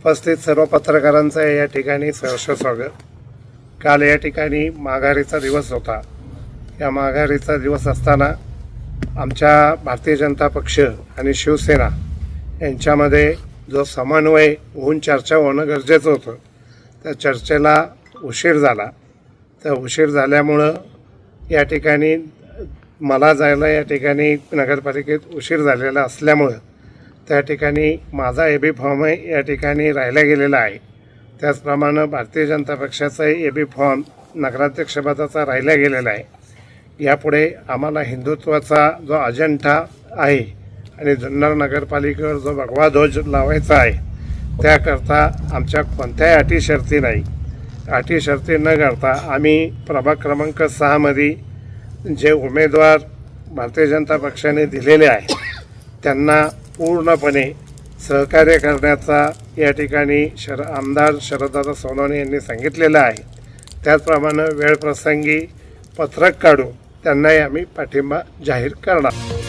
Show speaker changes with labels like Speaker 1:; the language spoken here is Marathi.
Speaker 1: उपस्थित सर्व पत्रकारांचं या ठिकाणी सहर्ष स्वागत. काल या ठिकाणी माघारीचा दिवस होता. या माघारीचा दिवस असताना आमच्या भारतीय जनता पक्ष आणि शिवसेना यांच्यामध्ये जो समन्वय होऊन चर्चा होणं गरजेचं होतं. त्या चर्चेला उशीर झाला. तर उशीर झाल्यामुळं या ठिकाणी मला जायला या ठिकाणी नगरपालिकेत उशीर झालेला असल्यामुळं त्या ठिकाणी माझा ए बी फॉर्म या ठिकाणी राहिला गेलेला आहे. त्याचप्रमाणे Bharatiya Janata पक्षाचाही A B form नगराध्यक्षपदाचा राहिला गेलेला आहे. यापुढे आम्हाला हिंदुत्वाचा जो अजंठा आहे आणि जुन्नर नगरपालिकेवर जो भगवा ध्वज लावायचा आहे त्याकरता आमच्या कोणत्याही अटी शर्ती नाही. अटी शर्ती न करता आम्ही प्रभाग क्रमांक सहामध्ये जे उमेदवार भारतीय जनता पक्षाने दिलेले आहे त्यांना पूर्णपणे सहकार्य करण्याचा या ठिकाणी शर आमदार शरददादा सोनवणे यांनी सांगितलेलं आहे. त्याचप्रमाणे वेळप्रसंगी पत्रक काढून त्यांनाही आम्ही पाठिंबा जाहीर करणार.